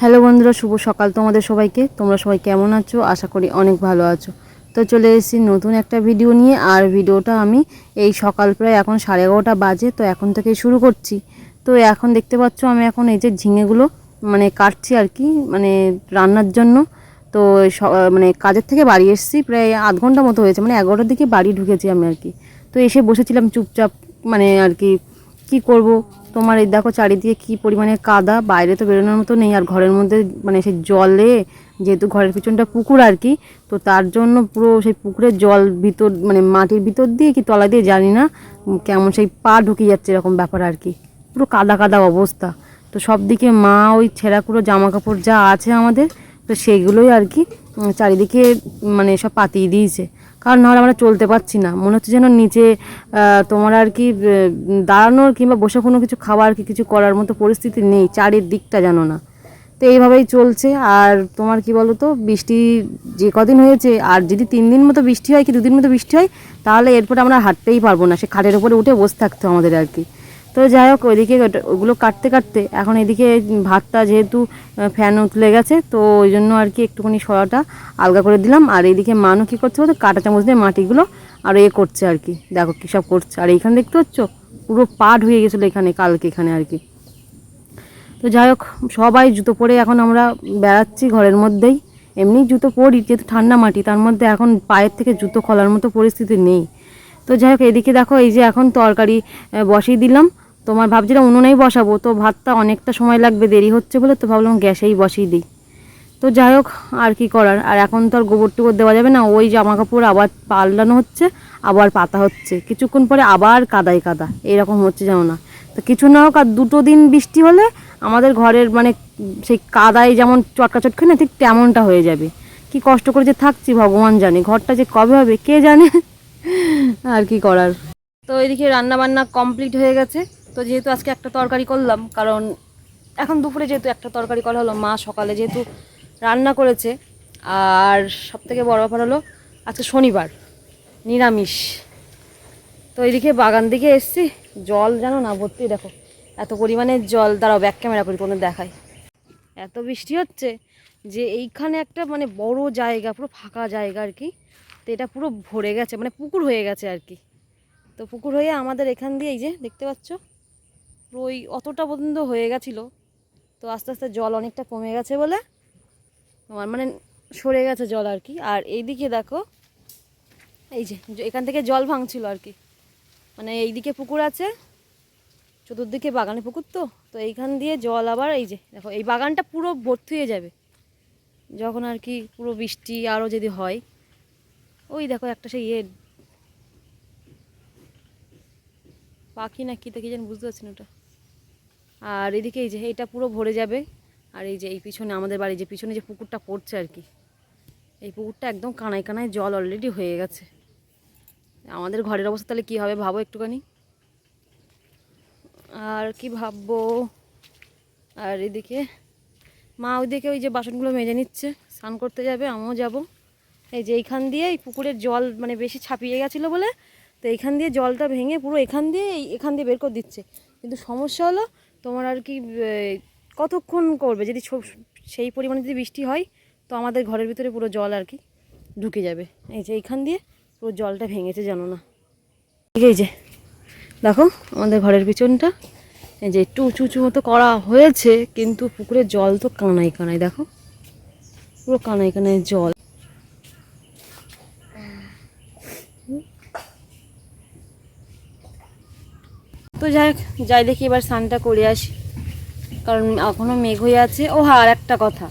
Hello বন্ধুরা, শুভ সকাল তোমাদের সবাইকে। তোমরা সবাই কেমন আছো? আশা করি অনেক ভালো আছো। তো চলে এসেছি নতুন একটা ভিডিও নিয়ে, আর ভিডিওটা আমি এই সকাল প্রায় এখন সাড়ে এগারোটা বাজে, তো এখন থেকে শুরু করছি। তো এখন দেখতে পাচ্ছ, আমি এখন এই যে ঝিঙেগুলো মানে কাটছি আর কি মানে রান্নার জন্য। তো মানে কাজের থেকে বাড়ি এসেছি, প্রায় আধ ঘণ্টা মতো হয়েছে মানে এগারোটার দিকে বাড়ি ঢুকেছি আমি আর কি। তো এসে বসেছিলাম চুপচাপ মানে আর কি কি করব? তোমার এই দেখো চারিদিকে কি পরিমাণে কাদা, বাইরে তো বেরোনোর মতো নেই। আর ঘরের মধ্যে মানে সেই জলে, যেহেতু ঘরের পিছনটা পুকুর আর কি, তো তার জন্য পুরো সেই পুকুরের জল ভিতর মানে মাটির ভিতর দিয়ে কি তলা দিয়ে জানি না, কেমন সেই পা ঢুকে যাচ্ছে এরকম ব্যাপার আর কি। পুরো কাদা কাদা অবস্থা। তো সব দিকে মা ওই ছেঁড়াকুড়ো জামা কাপড় যা আছে আমাদের, তো সেগুলোই আর কি চারিদিকে মানে সব পাতিয়ে দিয়েছে। কারণ নাহলে আমরা চলতে পারছি না। মনে হচ্ছে যেন নিচে তোমার আর কি দাঁড়ানোর কিংবা বসে কোনো কিছু খাওয়ার কি কিছু করার মতো পরিস্থিতি নেই চারিদিকটা জানো না। তো এইভাবেই চলছে। আর তোমার কি বলো তো বৃষ্টি যে কদিন হয়েছে, আর যদি তিন দিন মতো বৃষ্টি হয় কি দুদিন মতো বৃষ্টি হয়, তাহলে এরপরে আমরা হাঁটতেই পারব না। সে খাটের উপরে উঠে বসে থাকতো আমাদের আর কি। তো যাই হোক, ওইদিকে ওগুলো কাটতে কাটতে এখন এদিকে ভাতটা যেহেতু ফ্যান উতলে গেছে, তো ওই জন্য আর কি একটুখানি সরাটা আলগা করে দিলাম। আর এইদিকে মানু কী করছে বলতো কাটা চামচ দিয়ে মাটিগুলো আর এ করছে আর কি। দেখো কী সব করছে। আর এইখানে দেখতে পাচ্ছ? পুরো পাট হয়ে গেছিল এখানে, কালকে এখানে আর কি। তো যাই হোক, সবাই জুতো পরে এখন আমরা বেড়াচ্ছি ঘরের মধ্যেই। এমনি জুতো পরি, যেহেতু ঠান্ডা মাটি, তার মধ্যে এখন পায়ের থেকে জুতো খোলার মতো পরিস্থিতি নেই। তো যাই হোক, এদিকে দেখো, এই যে এখন তরকারি বসিয়ে দিলাম। তোমার ভাবছিলাম উনুনেই বসাবো, তো ভাতটা অনেকটা সময় লাগবে, দেরি হচ্ছে বলে তো ভাবলাম গ্যাসেই বসিয়ে দিই। তো যাই হোক, আর কি করার? আর এখন তো আর গোবর টোবর দেওয়া যাবে না, ওই জামা কাপড় আবার পাল্টানো হচ্ছে, আবার পাতা হচ্ছে। কিছুক্ষণ পরে আবার কাদাই কাদা, এরকম হচ্ছে যেন না। তো কিছু না হোক, আর দুটো দিন বৃষ্টি হলে আমাদের ঘরের মানে সেই কাদায় যেমন চটকা চটকে না, ঠিক তেমনটা হয়ে যাবে। কি কষ্ট করে যে থাকছি, ভগবান জানে। ঘরটা যে কবে হবে, কে জানে? আর কি করার? তো এদিকে রান্না বান্না কমপ্লিট হয়ে গেছে। তো যেহেতু আজকে একটা তরকারি করলাম, কারণ এখন দুপুরে যেহেতু একটা তরকারি করা হলো, মা সকালে যেহেতু রান্না করেছে, আর সব থেকে বড় ব্যাপার হলো আজকে শনিবার, নিরামিষ। তো এইদিকে বাগান দিকে এসছি, জল জানো না ভর্তি, দেখো, এত পরিমাণে জল, দাঁড়াও ব্যাক ক্যামেরা করি কোনো দেখাই। এত বৃষ্টি হচ্ছে যে এইখানে একটা মানে বড় জায়গা, পুরো ফাঁকা জায়গা আর কি, তো এটা পুরো ভরে গেছে মানে পুকুর হয়ে গেছে আর কি। তো পুকুর হয়ে আমাদের এখান দিয়ে এই যে, দেখতে পাচ্ছ? ওই অতটা পর্যন্ত হয়ে গেছিল। তো আস্তে আস্তে জল অনেকটা কমে গেছে বলে তোমার মানে সরে গেছে জল আর কি। আর এইদিকে দেখো, এই যে এখান থেকে জল ভাঙছিল আর কি। মানে এইদিকে পুকুর আছে, চতুর্দিকে বাগানে পুকুর তো তো এইখান দিয়ে জল আবার এই যে, দেখো, এই বাগানটা পুরো ভর্তি হয়ে যাবে। যখন আর কি পুরো বৃষ্টি আরও যদি হয়, ওই দেখো একটা সেই ইয়ে পাখি না কী দেখি যেন বুঝতে পারছি না ওটা। আর এদিকে এই যে, এটা পুরো ভরে যাবে। আর এই যে, এই পিছনে আমাদের বাড়ি যে পিছনে যে পুকুরটা পড়ছে আর কি, এই পুকুরটা একদম কানায় কানায় জল অলরেডি হয়ে গেছে। আমাদের ঘরের অবস্থা তাহলে কী হবে ভাবো একটুখানি? আর কি ভাববো? আর এদিকে, মা ওইদিকে ওই যে বাসনগুলো মেজে নিচ্ছে, স্নান করতে যাবে, আমিও যাব। এই যে এইখান দিয়ে এই পুকুরের জল মানে বেশি ছাপিয়ে গেছিল বলে, তো এইখান দিয়ে জলটা ভেঙে পুরো এখান দিয়ে এখান দিয়ে বের করে দিচ্ছে। কিন্তু সমস্যা হলো তোমার আর কি কতক্ষণ করবে? যদি সেই পরিমাণে যদি বৃষ্টি হয়, তো আমাদের ঘরের ভিতরে পুরো জল আর কি ঢুকে যাবে। এই যে এইখান দিয়ে পুরো জলটা ভেঙেছে জানো না। এই যে দেখো আমাদের ঘরের পিছনটা। এই যে একটু উঁচু উঁচু মতো করা হয়েছে, কিন্তু পুকুরের জল তো কানাই কানাই দেখো। পুরো কানাই কানাই জল। তো যাই যাই দেখি এবার স্নানটা করে আসি। কারণ এখনও মেঘ হয়ে আছে। ও হ্যাঁ আর একটা কথা।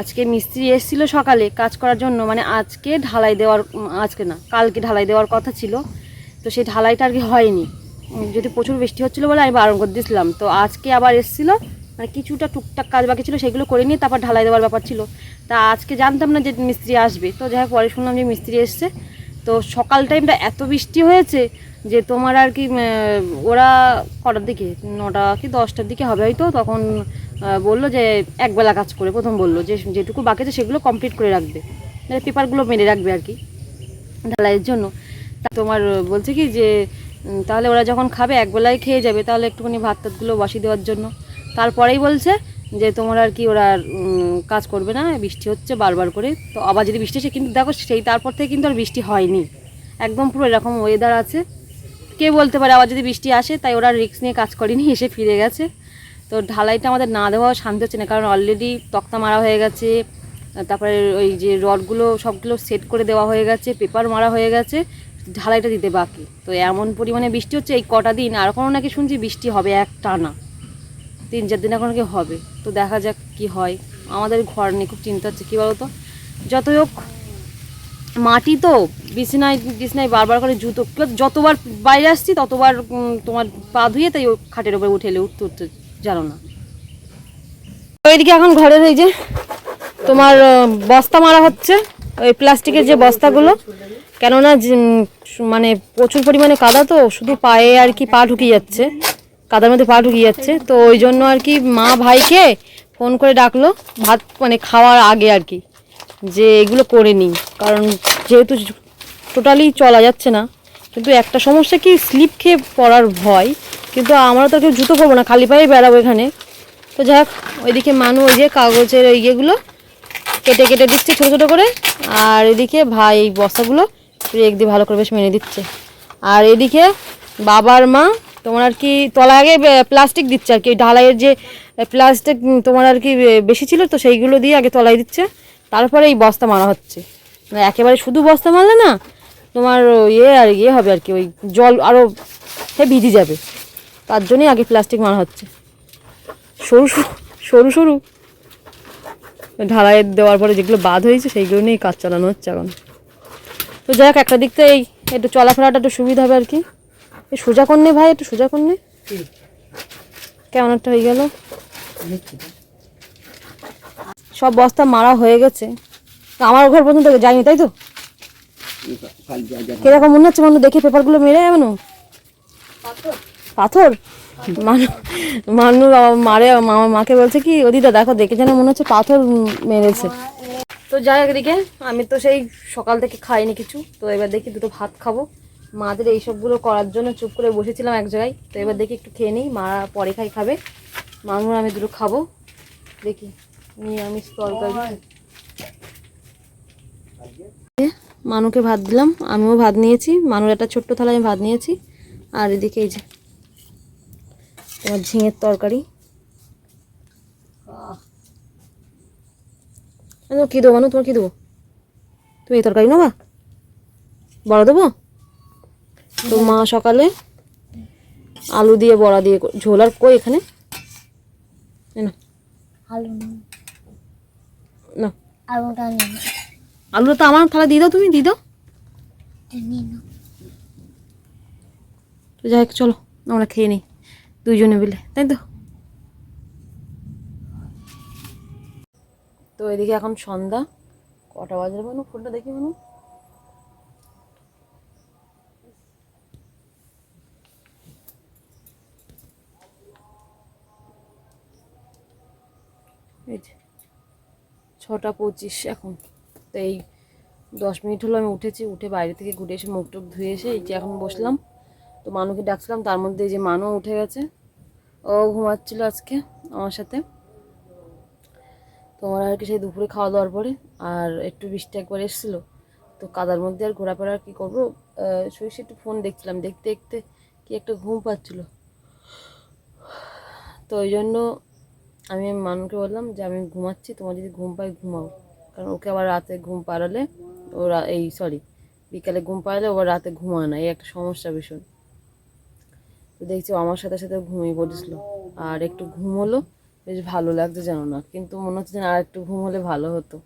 আজকে মিস্ত্রি এসেছিল সকালে কাজ করার জন্য মানে আজকে ঢালাই দেওয়ার আজকে না, কালকে ঢালাই দেওয়ার কথা ছিল। তো সেই ঢালাইটা আর কি হয়নি। যদি প্রচুর বৃষ্টি হচ্ছিল বলে আমি বারণ করে দিয়েছিলাম। তো আজকে আবার এসেছিল মানে কিছুটা টুকটাক কাজ বাকি ছিল, সেগুলো করে নিয়ে তারপর ঢালাই দেওয়ার ব্যাপার ছিল। তা আজকে জানতাম না যে মিস্ত্রি আসবে। তো যাই হোক, পরে শুনলাম যে মিস্ত্রি এসছে। তো সকাল টাইমটা এত বৃষ্টি হয়েছে যে তোমার আর কি ওরা কটার দিকে? নটা কি দশটার দিকে হবে হয়তো? তখন বলল যে একবেলা কাজ করে, প্রথম বলল যে যেটুকু বাকি আছে সেগুলো কমপ্লিট করে রাখবে। মানে পেপারগুলো মেরে রাখবে আর কি, ঢালাইয়ের জন্য। তা তোমার বলছে কি যে তাহলে ওরা যখন খাবে একবেলায় খেয়ে যাবে, তাহলে একটুখানি ভাত টাতগুলো বসিয়ে দেওয়ার জন্য। তারপরেই বলছে যে তোমার আর কি ওরা কাজ করবে না, বৃষ্টি হচ্ছে বারবার করে। তো আবার যদি বৃষ্টি আসে, কিন্তু দেখো সেই তারপর থেকে কিন্তু আর বৃষ্টি হয়নি। একদম পুরো এরকম ওয়েদার আছে। কে বলতে পারে, আবার যদি বৃষ্টি আসে, তাই ওরা রিস্ক নিয়ে কাজ করেনি, এসে ফিরে গেছে। তো ঢালাইটা আমাদের না দেওয়াও শান্তি হচ্ছে না, কারণ অলরেডি তক্তা মারা হয়ে গেছে, তারপরে ওই যে রডগুলো সবগুলো সেট করে দেওয়া হয়ে গেছে পেপার মারা হয়ে গেছে, ঢালাইটা দিতে বাকি। তো এমন পরিমাণে বৃষ্টি হচ্ছে, এই কটা দিন, আর কোনো নাকি শুনছি বৃষ্টি হবে এক টানা। তিন চার দিন এখন কি হবে? তো দেখা যাক কি হয়। আমাদের ঘর নিয়ে খুব চিন্তা হচ্ছে, কী বলতো? যতই হোক, মাটি তো বিছনায় বিছনায় বারবার করে জুতো। যতবার বাইরে আসছি, ততবার তোমার পা ধুয়ে তাই ও খাটের উপরে উঠে এলে, উঠতে উঠতে জানো না। ওইদিকে এখন ঘরের এই যে তোমার বস্তা মারা হচ্ছে, ওই প্লাস্টিকের যে বস্তাগুলো। কেননা মানে প্রচুর পরিমাণে কাদা তো, শুধু পায়ে আর কি পা ঢুকিয়ে যাচ্ছে। কাদার মধ্যে পা ঢুকিয়ে যাচ্ছে। তো ওই জন্য আর কি মা ভাইকে ফোন করে ডাকলো, ভাত মানে খাওয়ার আগে আর কি, যে এগুলো করে নিই। কারণ যেহেতু টোটালি চলা যাচ্ছে না। কিন্তু একটা সমস্যা কি, স্লিপ খেয়ে পড়ার ভয়। কিন্তু আমরা তো কেউ জুতো পরবো না, খালি পায়ে বেড়াবো এখানে। তো যাই হোক, ওইদিকে মানু ওই যে কাগজের ওই ইয়েগুলো কেটে কেটে দিচ্ছে ছোটো ছোটো করে। আর এদিকে ভাই এই বস্তাগুলো রেক দিয়ে ভালো করে বেশ মেনে দিচ্ছে। আর এদিকে বাবার মা তোমার আর কি, তলায় আগে প্লাস্টিক দিচ্ছে আর কি। ঢালাইয়ের যে প্লাস্টিক তোমার আর কি বেশি ছিল তো সেইগুলো দিয়ে আগে তলায় দিচ্ছে। তারপরে এই বস্তা মারা হচ্ছে। একেবারে শুধু বস্তা মারলে না তোমার ইয়ে আর ইয়ে হবে আর কি, ওই জল আরও সে ভিজে যাবে। তার জন্যই আগে প্লাস্টিক মারা হচ্ছে। সরু সরু সরু সরু। ঢালাই দেওয়ার পরে যেগুলো বাদ হয়েছে, সেইগুলো নিয়েই কাজ চালানো হচ্ছে এখন। তো যাই হোক, একটা দিক থেকে এই একটু চলাফেরাটা একটু সুবিধা হবে আর কি। এই সোজা করনে ভাই, একটু সোজা করনে কেমন একটা হয়ে গেল। সব বস্তা মারা হয়ে গেছে। আমার ঘর পর্যন্ত যায়নি, তাই তো? কীরকম মনে হচ্ছে মানুষ দেখে পেপারগুলো মেরে এমন পাথর? মানু মানু মারে মাকে বলছে কি ও দিদা দেখো দেখে যেন মনে হচ্ছে পাথর মেরেছে। তো যাই এদিকে আমি তো সেই সকাল থেকে খাইনি কিছু। তো এবার দেখি দুটো ভাত খাব। মাদের এই সবগুলো করার জন্য চুপ করে বসেছিলাম এক জায়গায়। তো এবার দেখি একটু খেয়ে নিই মা পরে খাই খাবে। মানুষ আমি দুটো খাব। দেখি নিরামিষ তরকারি। মানুকে ভাত দিলাম আমিও ভাত নিয়েছি। মানুর একটা ছোট্ট থালায় আমি ভাত নিয়েছি। আর এদিকে এই যে তোমার ঝিঙের তরকারি। কী দেবো মানু তোমার কী দেবো? তুমি এই তরকারি নেবা? বড়া দেবো? তো মা সকালে আলু দিয়ে বড়া দিয়ে ঝোল আর কই এখানে? না আলু নাও। আলুটা আলুটা তো আমার থালা দিয়ে দাও, তুমি দিয়ে দাও। তো যাই চলো, আমরা খেয়ে নিই, দুইজনে মিলে, তাই তো? তো এদিকে এখন সন্ধ্যা, কটা বাজার মানু ফোনটা দেখি মানু ছটা পঁচিশ এখন। তো এই দশ মিনিট হলো আমি উঠেছি, উঠে বাইরে থেকে ঘুরে এসে মুখ টুক ধুয়ে এসে এই যে এখন বসলাম। তো মানুকে ডাকছিলাম, তার মধ্যে এই যে মানু উঠে গেছে। ও ঘুমাচ্ছিল আজকে আমার সাথে। তোমার আর কি সেই দুপুরে খাওয়া দাওয়ার পরে আর একটু বৃষ্টি একবার এসেছিল। তো কাদার মধ্যে আর ঘোরাফেরা কি করব? শুয়ে একটু ফোন দেখছিলাম, দেখতে দেখতে কি একটা ঘুম পাচ্ছিল। তো ওই জন্য আমি মানুকে বললাম যে আমি ঘুমাচ্ছি, তোমার যদি ঘুম পাই ঘুমাও। কারণ ওকে আবার রাতে ঘুম পাড়ালে ও এই সরি বিকালে ঘুম পাড়ালে ও আবার রাতে ঘুমায় না, এই একটা সমস্যা ভীষণ। তো দেখছি আমার সাথে সাথে ঘুমিয়ে পড়েছিল। আর একটু ঘুম হলো, বেশ ভালো লাগছে জানো না, কিন্তু মনে হচ্ছে যেন আর একটু ঘুম হলে ভালো হতো।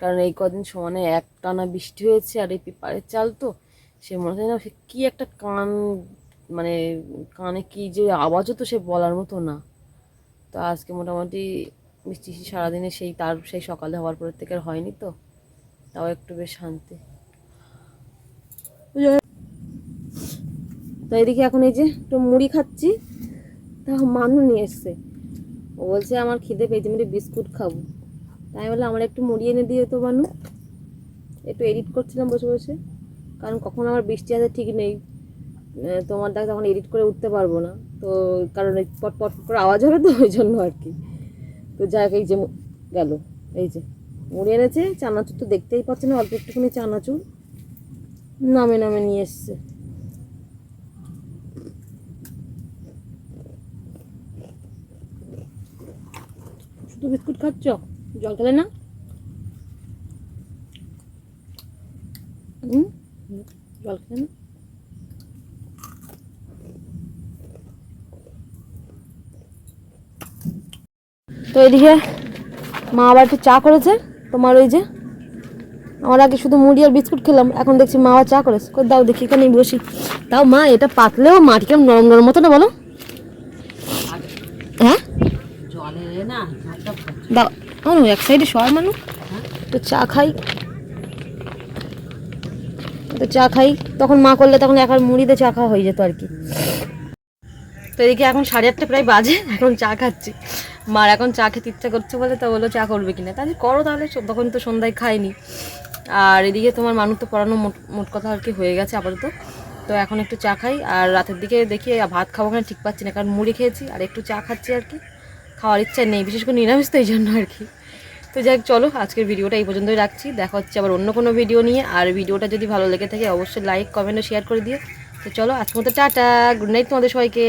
কারণ এই কদিন সমানে এক টানা বৃষ্টি হয়েছে আর এই পেপারের চাল তো, সে মনে হচ্ছে যেন সে কী একটা কান মানে কানে কি যে আওয়াজ হতো সে বলার মতো না। তো আজকে মোটামুটি বৃষ্টি সারাদিনে সেই তার সেই সকালে হওয়ার পরের থেকে আর হয়নি তো। তাও একটু বেশ শান্তি। তো এদিকে এখন এই যে একটু মুড়ি খাচ্ছি তা মানু নিয়ে এসছে। ও বলছে, আমার খিদে পেয়েছে, আমি বিস্কুট খাব। তাই বলে আমার একটু মুড়ি এনে দিয়ে তো মানু। একটু এডিট করছিলাম বসে বসে, কারণ কখন আমার বৃষ্টি আছে ঠিক নেই। তোমার দেখ তখন এডিট করে উঠতে পারব না। তো কারণ পট পট করে আওয়াজ হবে তো, ওই জন্য আর কি। তো যাই এই যে গেল। এই যে, মুড়ি এনেছে, চানাচুর তো দেখতেই পাচ্ছে না অল্প একটুখানি চানাচুর। নামে নামে নিয়ে এসছে। শুধু বিস্কুট খাচ্ছ? জল খেলে না? জল খেলে না? তো এদিকে মা আবার একটু চা করেছে, তোমার ওই যে, আমার আগে শুধু মুড়ি আর বিস্কুট খেলাম, এখন দেখছি মা আবার চা করেছে। কই দাও দেখি, এখানেই বসি। তাও মা, এটা পাতলেও মাটি কেমন নরম নরম মতো না বলো? হ্যাঁ? দাও অনু এক সাইডে শোয়ার মানু। তো চা খাই। তো চা খাই। তখন মা করলে তখন একার মুড়িতে চা খাওয়া হয়ে যেত আর কি। তো এদিকে এখন সাড়ে আটটা প্রায় বাজে, এখন চা খাচ্ছি। মার এখন চা খেতে ইচ্ছা করছে বলে তো বলো চা করবে কিনা? তাহলে করো তাহলে তখন তো সন্ধ্যায় খাইনি। আর এদিকে তোমার মানুষ তো পড়ানো মোট মোট কথা আর কি হয়ে গেছে আপাতত। তো এখন একটু চা খাই, আর রাতের দিকে দেখি ভাত খাব কিনা ঠিক পাচ্ছি না, কারণ মুড়ি খেয়েছি, আর একটু চা খাচ্ছি আর কি। খাওয়ার ইচ্ছা নেই, বিশেষ করে নিরামিষ তো এই জন্য আর কি। তো যাই চলো, আজকের ভিডিওটা এই পর্যন্তই রাখছি। দেখা হচ্ছে আবার অন্য কোনো ভিডিও নিয়ে। আর ভিডিওটা যদি ভালো লেগে থাকে, অবশ্যই লাইক, কমেন্ট ও শেয়ার করে দিও। তো চলো, আজকের মতো টাটা, গুড নাইট তোমাদের সবাইকে।